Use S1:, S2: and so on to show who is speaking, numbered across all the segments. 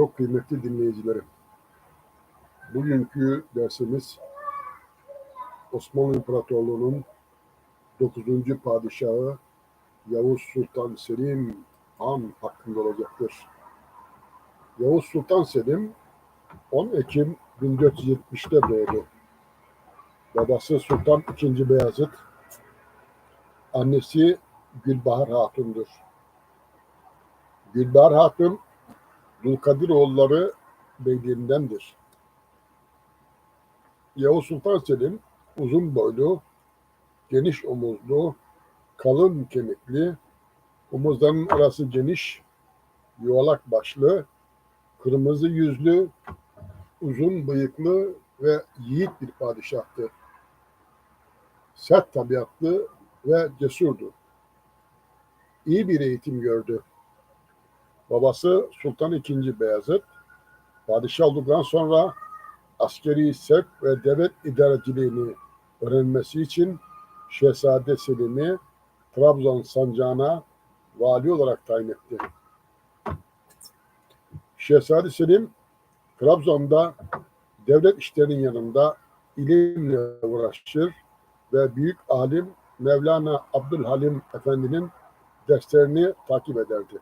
S1: Çok kıymetli dinleyicilerim. Bugünkü dersimiz Osmanlı İmparatorluğu'nun 9. padişahı Yavuz Sultan Selim Han hakkında olacaktır. Yavuz Sultan Selim 10 Ekim 1470'te doğdu. Babası Sultan II. Beyazıt, annesi Gülbahar Hatun'dur. Gülbahar Hatun, Dulkadiroğulları beyliğindendir. Yavuz Sultan Selim uzun boylu, geniş omuzlu, kalın kemikli, omuzlarının arası geniş, yuvalak başlı, kırmızı yüzlü, uzun bıyıklı ve yiğit bir padişahtı. Sert tabiatlı ve cesurdu. İyi bir eğitim gördü. Babası Sultan II. Beyazıt, padişah olduktan sonra askeri sevk ve devlet idareciliğini öğrenmesi için Şehzade Selim'i Trabzon sancağına vali olarak tayin etti. Şehzade Selim Trabzon'da devlet işlerinin yanında ilimle uğraşır ve büyük alim Mevlana Abdülhalim Efendi'nin derslerini takip ederdi.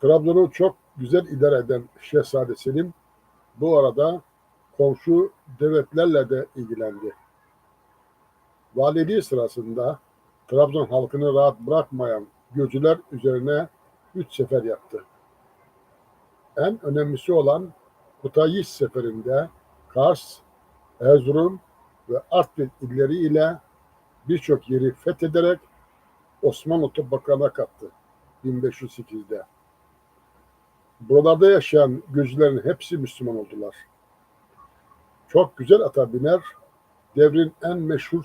S1: Trabzon'u çok güzel idare eden Şehzade Selim bu arada komşu devletlerle de ilgilendi. Valiliği sırasında Trabzon halkını rahat bırakmayan Gürcüler üzerine üç sefer yaptı. En önemlisi olan Kutayiş seferinde Kars, Erzurum ve Artvin illeri ile birçok yeri fethederek Osmanlı topraklarına kattı 1508'de. Buralarda yaşayan Gürcülerin hepsi Müslüman oldular. Çok güzel ata biner, devrin en meşhur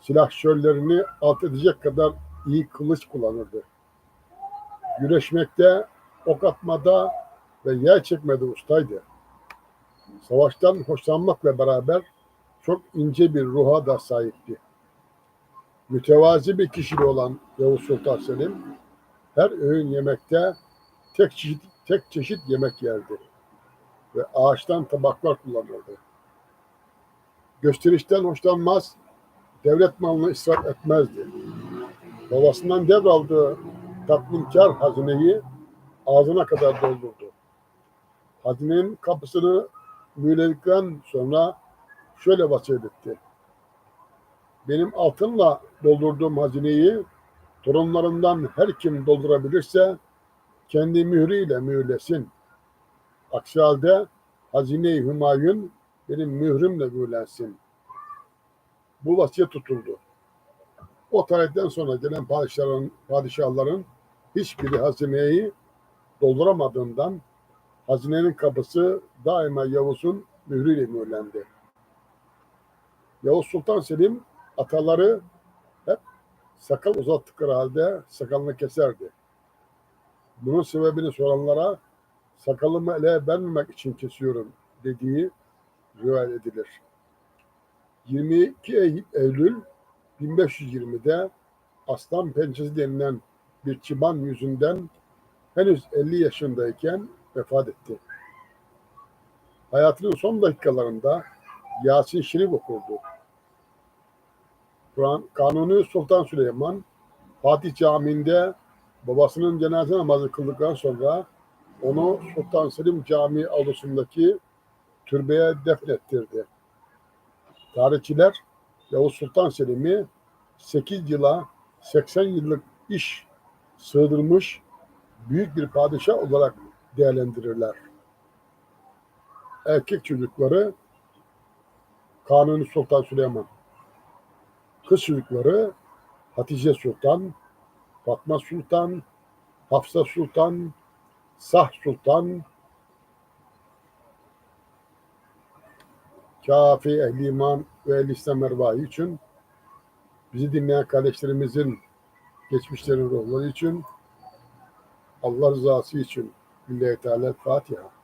S1: silahşörlerini alt edecek kadar iyi kılıç kullanırdı. Güreşmekte, ok atmada ve yer çekmede ustaydı. Savaştan hoşlanmakla beraber çok ince bir ruha da sahipti. Mütevazi bir kişiliği olan Yavuz Sultan Selim her öğün yemekte tek çeşit, tek çeşit yemek yerdi ve ağaçtan tabaklar kullanırdı. Gösterişten hoşlanmaz, devlet malını israf etmezdi. Babasından devraldığı tatminkar hazineyi ağzına kadar doldurdu. Hazinenin kapısını mühürledikten sonra şöyle vasiyet etti. Benim altınla doldurduğum hazineyi torunlarından her kim doldurabilirse kendi mührüyle mühürlesin. Aksi halde hazine-i hümayun benim mührümle mühürlensin. Bu vasiyet tutuldu. O tarihten sonra gelen padişahların, padişahların hiçbiri hazineyi dolduramadığından hazinenin kapısı daima Yavuz'un mührüyle mühürlendi. Yavuz Sultan Selim ataları hep sakal uzattıkları halde sakalını keserdi. Bunun sebebini soranlara sakalımı ele vermemek için kesiyorum dediği rivayet edilir. 22 Eylül 1520'de aslan pençesi denilen bir çıban yüzünden henüz 50 yaşındayken vefat etti. Hayatının son dakikalarında Yasin Şerif okurdu. Kur'an Kanuni Sultan Süleyman Fatih Camii'nde babasının cenaze namazı kıldıktan sonra onu Sultan Selim Camii avlusundaki türbeye defnettirdi. Tarihçiler Yavuz Sultan Selim'i 8 yıla 80 yıllık iş sığdırmış büyük bir padişah olarak değerlendirirler. Erkek çocukları Kanuni Sultan Süleyman, kız çocukları Hatice Sultan, Fatma Sultan, Hafsa Sultan, Sah Sultan, Kafi Ehli İman ve Ehli İslam Ervahı için bizi dinleyen kardeşlerimizin geçmişlerin ruhları için Allah rızası için Lillahi Teala Fatiha.